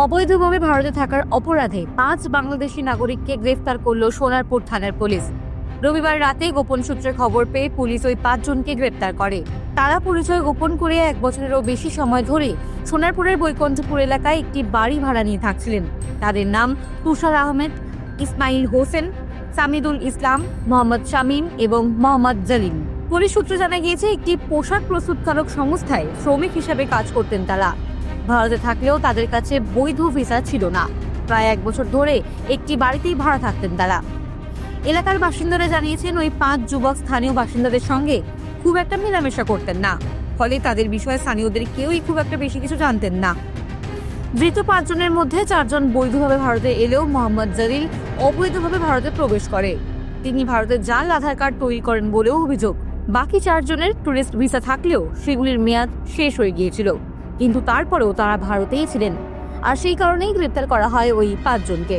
অবৈধভাবে ভারতে থাকার অপরাধে পাঁচ বাংলাদেশি নাগরিককে গ্রেফতার করল সোনারপুর থানার পুলিশ। রবিবার রাতে গোপন সূত্রে খবর পেয়ে পুলিশ ওই পাঁচজনকে গ্রেপ্তার করে। তারা পরিচয় গোপন করে এক বছরেরও বেশি সময় ধরে সোনারপুরের বৈকণ্ঠপুর এলাকায় একটি বাড়ি ভাড়া নিয়ে থাকছিলেন। তাদের নাম তুষার আহমেদ, ইসমাইল হোসেন, সামিদুল ইসলাম, মোহাম্মদ শামীম এবং মোহাম্মদ জলিম। পুলিশ সূত্রে জানা গিয়েছে, একটি পোশাক প্রস্তুতকারক সংস্থায় শ্রমিক হিসেবে কাজ করতেন তারা। ভারতে থাকলেও তাদের কাছে বৈধ ভিসা ছিল না। প্রায় এক বছর ধরে একটি বাড়িতেই ভাড়া থাকতেন তারা। এলাকার বাসিন্দারা জানিয়েছেন, ওই পাঁচ যুবক স্থানীয় বাসিন্দাদের সঙ্গে খুব একটা মেলামেশা করতেন না। ফলে তাদের বিষয়ে স্থানীয়দের কেউই খুব একটা বেশি কিছু জানতেন না। ধৃত পাঁচজনের মধ্যে চারজন বৈধভাবে ভারতে এলেও মোহাম্মদ জলিল অবৈধভাবে ভারতে প্রবেশ করে। তিনি ভারতের জাল আধার কার্ড তৈরি করেন বলেও অভিযোগ। বাকি চারজনের টুরিস্ট ভিসা থাকলেও সেগুলির মেয়াদ শেষ হয়ে গিয়েছিল। কিন্তু তারপরেও তারা ভারতেই ছিলেন। আর সেই কারণেই গ্রেপ্তার করা হয় ওই পাঁচজনকে।